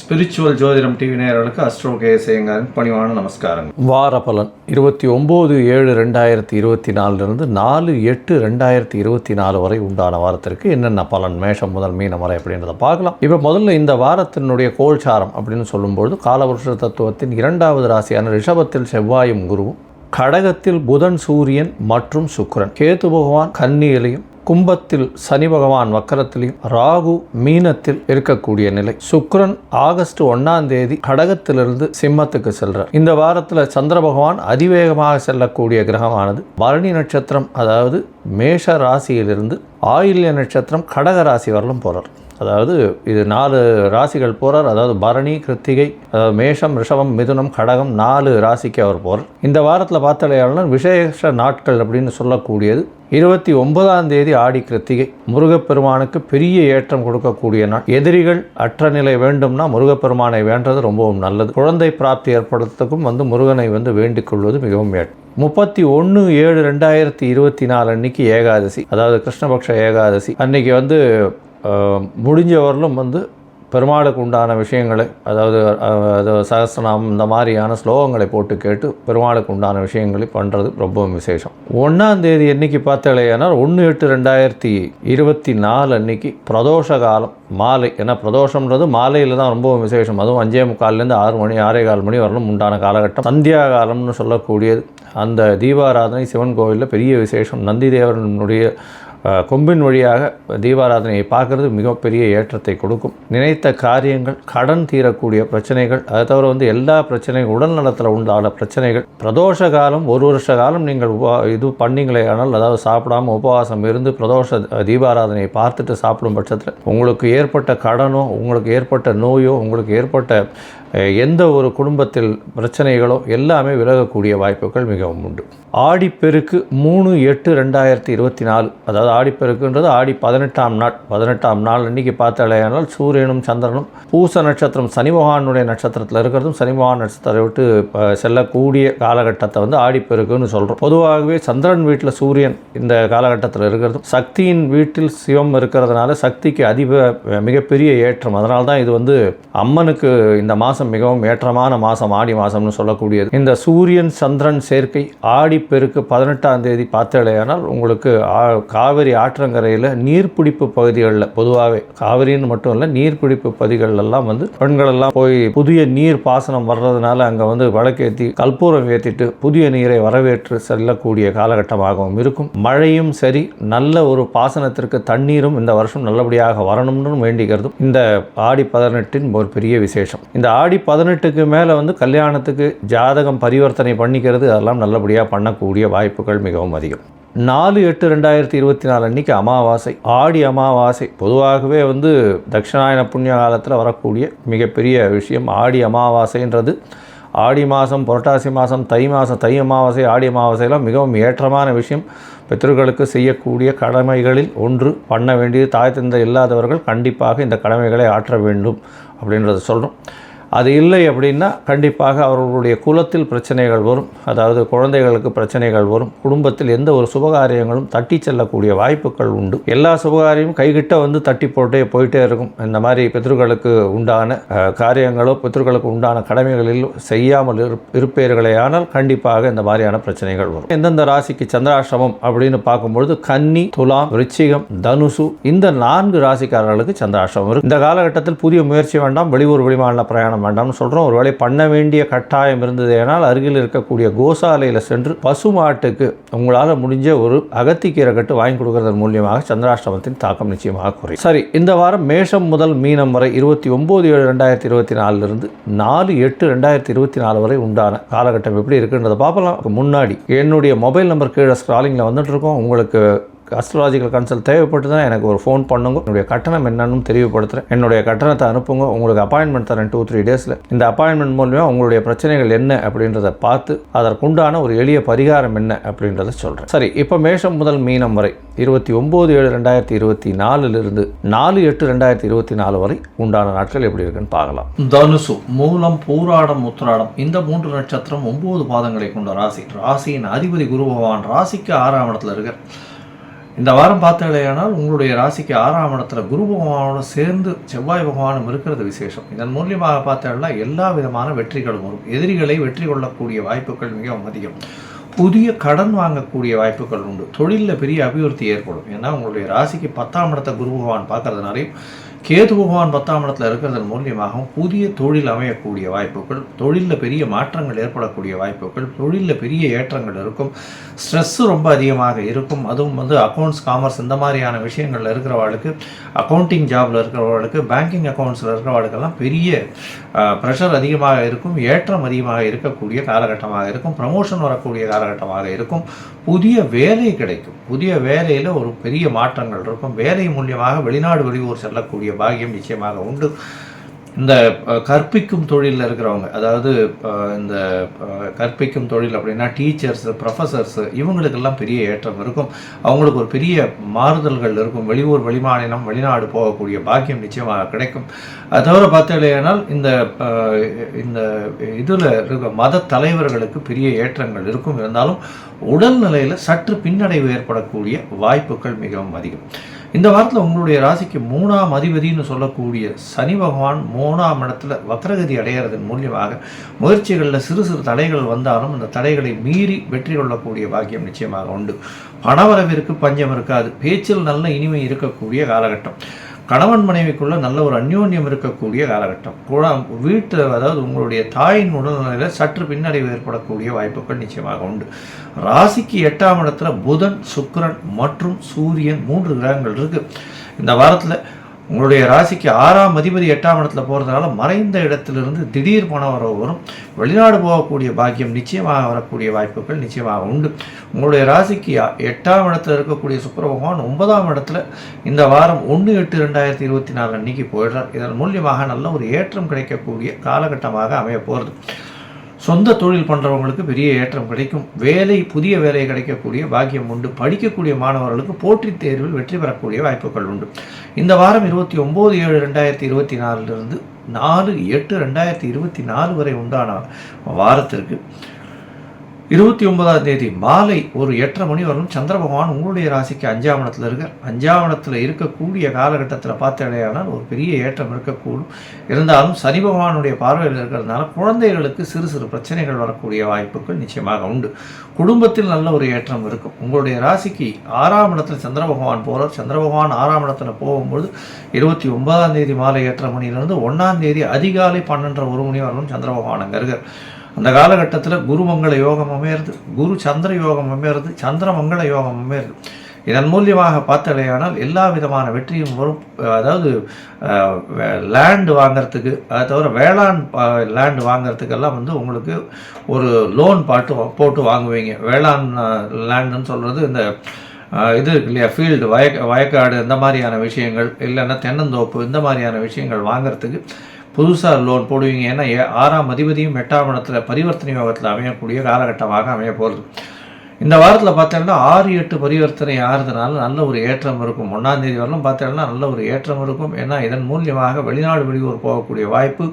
Spiritual ஜோதிடம் TV நேயர்களுக்கு astro கேசேங்கரின் பணிவான நமஸ்காரங்கள். வார பலன் இருபத்தி ஒம்பது ஏழு ரெண்டாயிரத்தி இருபத்தி நாலுலேருந்து நாலு எட்டு ரெண்டாயிரத்தி இருபத்தி நாலு வரை உண்டான வாரத்திற்கு என்னென்ன பலன் மேஷம் முதல் மீனம் வரை அப்படின்றத பார்க்கலாம். இப்போ முதல்ல இந்த வாரத்தினுடைய கோல்சாரம் அப்படின்னு சொல்லும்பொழுது காலவருஷ தத்துவத்தின் இரண்டாவது ராசியான ரிஷபத்தில் செவ்வாயும் குருவும் கடகத்தில் புதன் சூரியன் மற்றும் சுக்கரன். கேத்து பகவான் கன்னியிலையும் கும்பத்தில் சனி பகவான் வக்கரத்திலையும் ராகு மீனத்தில் இருக்கக்கூடிய நிலை. சுக்ரன் ஆகஸ்ட் ஒன்னாம் தேதி கடகத்திலிருந்து சிம்மத்துக்கு செல்றார். இந்த வாரத்தில் சந்திர பகவான் அதிவேகமாக செல்லக்கூடிய கிரகமானது. பரணி நட்சத்திரம் அதாவது மேஷ ராசியிலிருந்து ஆயில்ய நட்சத்திரம் கடக ராசி வரலும் போகிறார் அதாவது இது நாலு ராசிகள் போகிறார் அதாவது பரணி கிருத்திகை அதாவது மேஷம் ரிஷபம் மிதுனம் கடகம் நாலு ராசிக்கு அவர் போகிறார் இந்த வாரத்தில் பார்த்தாலேயாளர் விசேஷ நாட்கள் அப்படின்னு சொல்லக்கூடியது. இருபத்தி ஒன்பதாம் தேதி ஆடி கிருத்திகை. முருகப்பெருமானுக்கு பெரிய ஏற்றம் கொடுக்கக்கூடிய நாள். எதிரிகள் அற்ற நிலை வேண்டும்னா முருகப்பெருமானை வேண்டது ரொம்பவும் நல்லது. குழந்தை பிராப்தி ஏற்படுறதுக்கும் வந்து முருகனை வந்து வேண்டிக் கொள்வது மிகவும் ஏற்றம் முப்பத்தி ஒன்று ஏழு ரெண்டாயிரத்தி இருபத்தி நாலு அன்னைக்கு ஏகாதசி. அதாவது கிருஷ்ணபக்ஷ ஏகாதசி. அன்னைக்கு வந்து முடிஞ்ச வரலும் வந்து பெருமாளுக்கு உண்டான விஷயங்களை அதாவது அது சகஸ்ரநாமம் இந்த மாதிரியான ஸ்லோகங்களை போட்டு கேட்டு பெருமாளுக்கு உண்டான விஷயங்களை பண்ணுறது ரொம்பவும் விசேஷம். ஒன்றாம் தேதி என்னைக்கு பார்த்தாலேயானால் ஒன்று எட்டு ரெண்டாயிரத்தி இருபத்தி நாலு அன்னைக்கு பிரதோஷ காலம் மாலை. ஏன்னா பிரதோஷம்ன்றது மாலையில் தான் ரொம்பவும் விசேஷம். அதுவும் அஞ்சே முக்கால்லேருந்து ஆறு மணி ஆறே கால் மணி வரலும் உண்டான காலகட்டம். சந்தியா காலம்னு சொல்லக்கூடியது. அந்த தீபாராதனை சிவன் கோவிலில் பெரிய விசேஷம். நந்தி தேவரனுடைய கொம்பின் வழியாக தீபாராதனையை பார்க்கறது மிகப்பெரிய ஏற்றத்தை கொடுக்கும். நினைத்த காரியங்கள் கடன் தீரக்கூடிய பிரச்சனைகள் அதை தவிர வந்து எல்லா பிரச்சனைகள் உடல் நலத்தில் உண்டான பிரச்சனைகள். பிரதோஷ காலம் ஒரு வருஷ காலம் நீங்கள் உபா இது பண்ணீங்களே ஆனால் அதாவது சாப்பிடாம உபவாசம் இருந்து பிரதோஷ தீபாராதனையை பார்த்துட்டு சாப்பிடும் பட்சத்தில் உங்களுக்கு ஏற்பட்ட கடனோ உங்களுக்கு ஏற்பட்ட நோயோ உங்களுக்கு ஏற்பட்ட எந்த ஒரு குடும்பத்தில் பிரச்சனைகளோ எல்லாமே விலகக்கூடிய வாய்ப்புகள் மிகவும் உண்டு. ஆடிப்பெருக்கு மூணு எட்டு ரெண்டாயிரத்தி இருபத்தி நாலு அதாவது ஆடிப்பெருக்குன்றது ஆடி பதினெட்டாம் நாள் பதினெட்டாம் நாள் அன்றைக்கி பார்த்தாலேயானால் சூரியனும் சந்திரனும் பூச நட்சத்திரம் சனிமகானுடைய நட்சத்திரத்தில் இருக்கிறதும் சனிமகான் நட்சத்திரத்தை விட்டு செல்லக்கூடிய காலகட்டத்தை வந்து ஆடிப்பெருக்குன்னு சொல்கிறோம் பொதுவாகவே சந்திரன் வீட்டில் சூரியன் இந்த காலகட்டத்தில் இருக்கிறதும் சக்தியின் வீட்டில் சிவம் இருக்கிறதுனால சக்திக்கு அதிக மிகப்பெரிய ஏற்றம். அதனால தான் இது வந்து அம்மனுக்கு இந்த மாதம் மிகவும் ஏற்றமான மாதம் ஆடி மாதம்னு சொல்லக்கூடியது. இந்த சூரியன் சந்திரன் சேர்க்கை ஆடிப்பெருக்கு பதினெட்டாம் தேதி பார்த்தேலையானால் உங்களுக்கு காவிரி ஆற்றங்கரையில் நீர்பிடிப்பு பகுதிகளில் பொதுவாகவே காவிரின்னு மட்டும் இல்லை நீர்பிடிப்பு பகுதிகள் எல்லாம் வந்து பெண்கள் எல்லாம் போய் புதிய நீர் பாசனம் வர்றதுனால அங்கே வந்து வழக்கேற்றி கற்பூரம் ஏற்றிட்டு புதிய நீரை வரவேற்று செல்லக்கூடிய காலகட்டமாகவும் இருக்கும். மழையும் சரி நல்ல ஒரு பாசனத்திற்கு தண்ணீரும் இந்த வருஷம் நல்லபடியாக வரணும்னு வேண்டிக்கிறதும் இந்த ஆடி பதினெட்டின் ஒரு பெரிய விசேஷம். இந்த ஆடி ஆடி பதினெட்டுக்கு மேலே வந்து கல்யாணத்துக்கு ஜாதகம் பரிவர்த்தனை பண்ணிக்கிறது அதெல்லாம் நல்லபடியாக பண்ணக்கூடிய வாய்ப்புகள் மிகவும் அதிகம். நாலு எட்டு ரெண்டாயிரத்தி இருபத்தி நாலு அன்னைக்கு அமாவாசை. ஆடி அமாவாசை. பொதுவாகவே வந்து தட்சிணாயன புண்ணிய காலத்தில் வரக்கூடிய மிகப்பெரிய விஷயம் ஆடி அமாவாசைன்றது. ஆடி மாதம் புரட்டாசி மாதம் தை மாதம் தை அமாவாசை ஆடி அமாவாசையெல்லாம் மிகவும் ஏற்றமான விஷயம். பித்தர்களுக்கு செய்யக்கூடிய கடமைகளில் ஒன்று பண்ண வேண்டியது தாய் தந்தை இல்லாதவர்கள் கண்டிப்பாக இந்த கடமைகளை ஆற்ற வேண்டும் அப்படின்றத சொல்கிறோம் அது இல்லை அப்படின்னா கண்டிப்பாக அவர்களுடைய குலத்தில் பிரச்சனைகள் வரும். அதாவது குழந்தைகளுக்கு பிரச்சனைகள் வரும். குடும்பத்தில் எந்த ஒரு சுபகாரியங்களும் தட்டி செல்லக்கூடிய வாய்ப்புகள் உண்டு. எல்லா சுபகாரியமும் கைகிட்ட வந்து தட்டி போட்டே போயிட்டே இருக்கும். இந்த மாதிரி பித்ருக்களுக்கு உண்டான காரியங்களோ பித்ருக்களுக்கு உண்டான கடமைகளில் செய்யாமல் இரு ஆனால் கண்டிப்பாக இந்த மாதிரியான பிரச்சனைகள் வரும். எந்தெந்த ராசிக்கு சந்திராசிரமம் அப்படின்னு பார்க்கும்பொழுது கன்னி துலாம் ரிச்சிகம் தனுசு இந்த நான்கு ராசிக்காரர்களுக்கு சந்திராசிரமம் இருக்கும் இந்த காலகட்டத்தில் புதிய முயற்சி வேண்டாம். வெளியூர் வெளிமாநில பிரயாணம் வேண்டாம்னு சொல்கிறோம் ஒருவேளை பண்ண வேண்டிய கட்டாயம் இருந்தது இருந்ததேனால் அருகில் இருக்கக்கூடிய கோசாலையில் சென்று பசுமாட்டுக்கு உங்களால் முடிஞ்ச ஒரு அகத்திக்கீரை கட்டு வாங்கி கொடுக்கறதன் மூலியமாக சந்திராஷ்டமத்தின் தாக்கம் நிச்சயமாக குறையும். சரி இந்த வாரம் மேஷம் முதல் மீனம் வரை இருபத்தி ஒம்பது ஏழு ரெண்டாயிரத்தி இருபத்தி நாலுலேருந்து நாலு எட்டு ரெண்டாயிரத்தி இருபத்தி நாலு வரை உண்டான காலகட்டம் எப்படி இருக்குன்றதை பார்க்கலாம் முன்னாடி என்னுடைய மொபைல் நம்பர் கீழே ஸ்க்ராலிங்கில் வந்துட்டு இருக்கோம். உங்களுக்கு அஸ்ட்ராலஜிக்கல் கன்சல்ட் தேவைப்பட்டுதுன்னா எனக்கு ஒரு ஃபோன் பண்ணுங்க. என்னுடைய கட்டணம் என்னன்னு தெரியப்படுத்துகிறேன் என்னுடைய கட்டணத்தை அனுப்புங்க. உங்களுக்கு அப்பாயின்மெண்ட் தரேன் டூ த்ரீ டேஸில் இந்த அப்பாயின்மெண்ட் மூலியமாக உங்களுடைய பிரச்சனைகள் என்ன அப்படின்றத பார்த்து அதற்குண்டான ஒரு எளிய பரிகாரம் என்ன அப்படின்றத சொல்கிறேன் சரி இப்போ மேஷம் முதல் மீனம் வரை இருபத்தி ஒம்பது ஏழு ரெண்டாயிரத்தி இருபத்தி நாலுலேருந்து நாலு எட்டு ரெண்டாயிரத்தி இருபத்தி நாலு வரை உண்டான நாட்கள் எப்படி இருக்குன்னு பார்க்கலாம். தனுசு மூலம் பூராடம் உத்திராடம் இந்த மூன்று நட்சத்திரம் ஒன்பது பாதங்களை கொண்ட ராசி. ராசியின் அதிபதி குரு பகவான் ராசிக்கு ஆறாம் இடத்துல இருக்கார். இந்த வாரம் பார்த்தீங்களேயானால் உங்களுடைய ராசிக்கு ஆறாம் இடத்துல குரு பகவானோடு சேர்ந்து செவ்வாய் பகவானும் இருக்கிறது விசேஷம். இதன் மூலியமாக பார்த்தீங்கன்னா எல்லா விதமான வெற்றிகளும் வரும். எதிரிகளை வெற்றி கொள்ளக்கூடிய வாய்ப்புகள் மிகவும் அதிகம். புதிய கடன் வாங்கக்கூடிய வாய்ப்புகள் உண்டு. தொழிலில் பெரிய அபிவிருத்தி ஏற்படும். ஏன்னா உங்களுடைய ராசிக்கு பத்தாம் இடத்த குரு பகவான் பார்க்கறதுனாலையும் கேது பகவான் பத்தாம் இடத்துல இருக்கிறதன் மூலியமாகவும் புதிய தொழில் அமையக்கூடிய வாய்ப்புகள் தொழிலில் பெரிய மாற்றங்கள் ஏற்படக்கூடிய வாய்ப்புகள் தொழிலில் பெரிய ஏற்றங்கள் இருக்கும் ஸ்ட்ரெஸ்ஸு ரொம்ப அதிகமாக இருக்கும். அதுவும் வந்து அக்கௌண்ட்ஸ் காமர்ஸ் இந்த மாதிரியான விஷயங்களில் இருக்கிறவாளுக்கு அக்கௌண்டிங் ஜாபில் இருக்கிறவர்களுக்கு பேங்கிங் அக்கௌண்ட்ஸில் இருக்கிறவாளுக்கெல்லாம் பெரிய ப்ரெஷர் அதிகமாக இருக்கும் ஏற்றம் அதிகமாக இருக்கக்கூடிய காலகட்டமாக இருக்கும் ப்ரமோஷன் வரக்கூடிய காலகட்டமாக இருக்கும். புதிய வேலை கிடைக்கும். புதிய வேலையில் ஒரு பெரிய மாற்றங்கள் இருக்கும். வேலை மூலியமாக வெளிநாடு வெளியூர் செல்லக்கூடிய பாக்கியம் நிச்சயமாக உண்டு. இந்த கற்பிக்கும் தொழிலில் இருக்கிறவங்க அதாவது இந்த கற்பிக்கும் தொழில் அப்படின்னா டீச்சர்ஸு ப்ரொஃபஸர்ஸு இவங்களுக்கெல்லாம் பெரிய ஏற்றம் இருக்கும். அவங்களுக்கு ஒரு பெரிய மாறுதல்கள் இருக்கும். வெளியூர் வெளிமாநிலம் வெளிநாடு போகக்கூடிய பாக்கியம் நிச்சயமாக கிடைக்கும். அது தவிர பார்த்தீங்கன்னா இந்த இந்த இதில் இருக்க மத தலைவர்களுக்கு பெரிய ஏற்றங்கள் இருக்கும். இருந்தாலும் உடல்நிலையில் சற்று பின்னடைவு ஏற்படக்கூடிய வாய்ப்புகள் மிகவும் அதிகம். இந்த வாரத்தில் உங்களுடைய ராசிக்கு மூணாம் அதிபதினு சொல்லக்கூடிய சனி பகவான் மூணாம் இடத்துல வக்ரகதி அடையிறதன் மூலியமாக முயற்சிகளில் சிறு சிறு தடைகள் வந்தாலும் அந்த தடைகளை மீறி வெற்றி கொள்ளக்கூடிய பாக்கியம் நிச்சயமாக உண்டு. பணவரவிற்கு பஞ்சம் இருக்காது. பேச்சில் நல்ல இனிமை இருக்கக்கூடிய காலகட்டம். கணவன் மனைவிக்குள்ள நல்ல ஒரு அந்யோன்யம் இருக்கக்கூடிய காலகட்டம். குழாம் வீட்டு அதாவது உங்களுடைய தாயின் உடல்நிலையில் சற்று பின்னடைவு ஏற்படக்கூடிய வாய்ப்புகள் நிச்சயமாக உண்டு. ராசிக்கு எட்டாம் இடத்துல புதன் சுக்கரன் மற்றும் சூரியன் மூன்று கிரகங்கள் இருக்கு. இந்த வாரத்தில் உங்களுடைய ராசிக்கு ஆறாம் அதிபதி எட்டாம் இடத்துல போகிறதுனால மறைந்த இடத்திலிருந்து திடீர் பணம் வரவு வரும். வெளிநாடு போகக்கூடிய பாக்கியம் நிச்சயமாக வரக்கூடிய வாய்ப்புகள் நிச்சயமாக உண்டு. உங்களுடைய ராசிக்கு எட்டாம் இடத்துல இருக்கக்கூடிய சுக்கர பகவான் ஒன்பதாம் இடத்துல இந்த வாரம் ஒன்று எட்டு ரெண்டாயிரத்தி இருபத்தி நாலு அன்னைக்கு போயிடுறார். இதன் மூலியமாக நல்ல ஒரு ஏற்றம் கிடைக்கக்கூடிய காலகட்டமாக அமைய போகிறது சொந்த தொழில் பண்ணுறவங்களுக்கு பெரிய ஏற்றம் கிடைக்கும். வேலை புதிய வேலை கிடைக்கக்கூடிய பாக்கியம் உண்டு. படிக்கக்கூடிய மாணவர்களுக்கு போட்டித் தேர்வில் வெற்றி பெறக்கூடிய வாய்ப்புகள் உண்டு. இந்த வாரம் இருபத்தி ஒம்பது ஏழு ரெண்டாயிரத்தி இருபத்தி நாலுலேருந்து நாலு எட்டு ரெண்டாயிரத்தி இருபத்தி நாலு வரை உண்டான வாரத்திற்கு இருபத்தி ஒன்பதாம் தேதி மாலை ஒரு எட்டரை மணி வரலும் சந்திர பகவான் உங்களுடைய ராசிக்கு அஞ்சாம் இடத்துல இருக்கார். அஞ்சாம் இடத்துல இருக்கக்கூடிய காலகட்டத்தில் பார்த்தடையானால் ஒரு பெரிய ஏற்றம் இருக்கக்கூடும். இருந்தாலும் சனி பகவானுடைய பார்வையில் இருக்கிறதுனால குழந்தைகளுக்கு சிறு சிறு பிரச்சனைகள் வரக்கூடிய வாய்ப்புகள் நிச்சயமாக உண்டு. குடும்பத்தில் நல்ல ஒரு ஏற்றம் இருக்கும். உங்களுடைய ராசிக்கு ஆறாம் இடத்துல சந்திர பகவான் போகிறார் சந்திர பகவான் ஆறாம் இடத்துல போகும்பொழுது இருபத்தி ஒன்பதாம் தேதி மாலை ஏற்ற மணியிலிருந்து ஒன்றாம் தேதி அதிகாலை பன்னெண்டரை ஒரு மணி வரலும் சந்திர பகவான் அங்கே இருக்கார். அந்த காலகட்டத்தில் குருமங்கள யோகம் அமையிறது குரு சந்திர யோகம் அமையிறது சந்திரமங்கள யோகம் அமையிறது. இதன் மூலியமாக பார்த்தடையானால் எல்லா விதமான வெற்றியும் வரும். அதாவது லேண்டு வாங்குறதுக்கு அதை தவிர வேளாண் லேண்டு வாங்குறதுக்கெல்லாம் வந்து உங்களுக்கு ஒரு லோன் பாட்டு போட்டு வாங்குவீங்க. வேளாண் லேண்டுன்னு சொல்கிறது இந்த இது இருக்கு இல்லையா? ஃபீல்டு வய வயக்காடு இந்த மாதிரியான விஷயங்கள் இல்லைன்னா தென்னந்தோப்பு இந்த மாதிரியான விஷயங்கள் வாங்கிறதுக்கு புதுசாக லோன் போடுவீங்க. ஏன்னா ஏ- ஆறாம் அதிபதியும் எட்டாம் இடத்துல பரிவர்த்தனை யோகத்தில் அமையக்கூடிய காலகட்டமாக அமைய போகிறது இந்த வாரத்தில் பார்த்தோம்னா ஆறு எட்டு பரிவர்த்தனை ஆறுதனால நல்ல ஒரு ஏற்றம் இருக்கும். ஒன்றாம் தேதி வரலும் பார்த்தோம்னா நல்ல ஒரு ஏற்றம் இருக்கும். ஏன்னா இதன் மூலியமாக வெளிநாடு வெளியூர் போகக்கூடிய வாய்ப்பு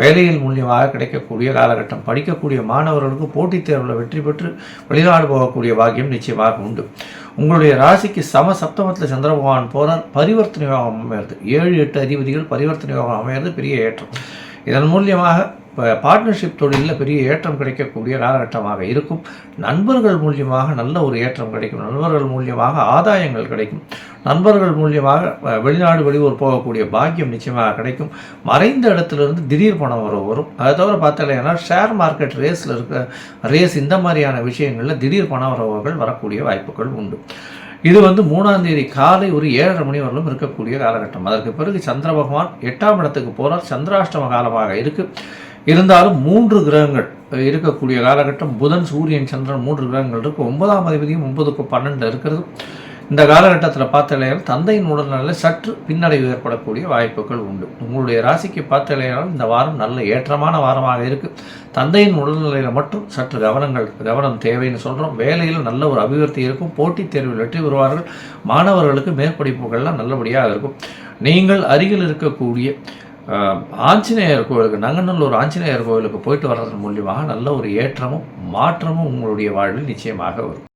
வேலையில் மூலியமாக கிடைக்கக்கூடிய காலகட்டம். படிக்கக்கூடிய மாணவர்களுக்கு போட்டித் தேர்வில் வெற்றி பெற்று வெளிநாடு போகக்கூடிய பாக்கியம் நிச்சயமாக உண்டு. உங்களுடைய ராசிக்கு சம சப்தமத்தில் சந்திர பகவான் போகிறார் பரிவர்த்தனை யோகம் அமையிறது. ஏழு எட்டு அதிபதிகள் பரிவர்த்தனை யோகம் அமையிறது பெரிய ஏற்றம். இதன் மூலியமாக பார்ட்னர்ஷிப் தொழிலில் பெரிய ஏற்றம் கிடைக்கக்கூடிய காலகட்டமாக இருக்கும். நண்பர்கள் மூலியமாக நல்ல ஒரு ஏற்றம் கிடைக்கும். நண்பர்கள் மூலியமாக ஆதாயங்கள் கிடைக்கும். நண்பர்கள் மூலியமாக வெளிநாடு வெளியூர் போகக்கூடிய பாக்கியம் நிச்சயமாக கிடைக்கும். மறைந்த இடத்துலேருந்து திடீர் பணம் வர வரும். அதை தவிர பார்த்தாலேனா ஷேர் மார்க்கெட் ரேஸில் இருக்க ரேஸ் இந்த மாதிரியான விஷயங்களில் திடீர் பண வரவுகள் வரக்கூடிய வாய்ப்புகள் உண்டு. இது வந்து மூணாம் தேதி காலை ஒரு ஏழரை மணி வரலும் இருக்கக்கூடிய காலகட்டம். அதற்கு பிறகு சந்திர பகவான் எட்டாம் இடத்துக்கு போகிறார் சந்திராஷ்டம காலமாக இருக்கு. இருந்தாலும் மூன்று கிரகங்கள் இருக்கக்கூடிய காலகட்டம். புதன் சூரியன் சந்திரன் மூன்று கிரகங்கள் இருக்கு. ஒன்பதாம் அதிபதியும் ஒன்பதுக்கு பன்னெண்டு இருக்கிறது. இந்த காலகட்டத்தில் பார்த்தலையால் தந்தையின் உடல்நிலையில் சற்று பின்னடைவு ஏற்படக்கூடிய வாய்ப்புகள் உண்டு. உங்களுடைய ராசிக்கு பார்த்தலையால் இந்த வாரம் நல்ல ஏற்றமான வாரமாக இருக்குது தந்தையின் உடல்நிலையில் மட்டும் சற்று கவனங்கள் கவனம் தேவைன்னு சொல்கிறோம் வேலையில் நல்ல ஒரு அபிவிருத்தி இருக்கும். போட்டித் தேர்வில் வெற்றி பெறுவார்கள். மாணவர்களுக்கு மேற்படிப்புகள்லாம் நல்லபடியாக இருக்கும். நீங்கள் அருகில் இருக்கக்கூடிய ஆஞ்சநேயர் கோயிலுக்கு நங்கநல்லூர் ஆஞ்சநேயர் கோயிலுக்கு போயிட்டு வர்றதன் மூலியமாக நல்ல ஒரு ஏற்றமும் மாற்றமும் உங்களுடைய வாழ்வில் நிச்சயமாக வரும்.